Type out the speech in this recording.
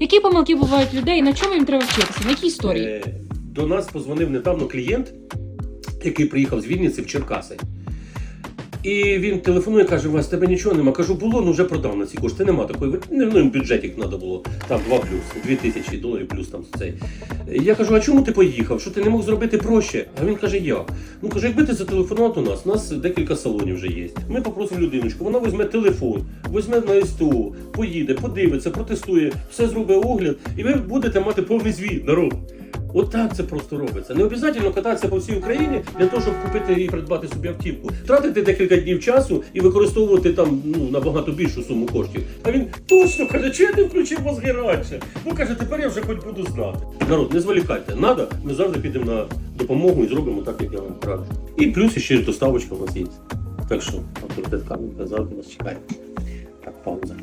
Які помилки бувають людей, на чому їм треба вчитися? На якій історії? Е, До нас позвонив недавно клієнт, який приїхав з Вінниці в Черкаси. І він телефонує, каже: у вас тебе нічого нема. Кажу, було, ну вже продав на ці кошти. Нема такої. Ну, їм бюджет треба було. Там 2 плюс, 2 тисячі доларів плюс там цей. Я кажу, а чому ти поїхав? Що ти не мог зробити проще? А він каже, як? Ну каже, якби ти зателефонував до нас, у нас декілька салонів вже є. Ми попросимо людиночку, вона візьме телефон, візьме на СТО, поїде, подивиться, протестує, все зробить огляд, і ви будете мати повний звіт, народ. От це просто робиться. Не обов'язково кататися по всій Україні для того, щоб купити і придбати собі автівку. Тратити декілька днів часу і використовувати там ну, набагато більшу суму коштів. А він точно каже, чи я не включив мозги раніше? Ну каже, тепер я вже хоч буду знати. Народ, не зволікайте. Надо, ми завжди підемо на допомогу і зробимо так, як я вам раджу. І плюс ще доставочка у нас є. Так що авторитет камінь завжди вас чекає. Так, пауза.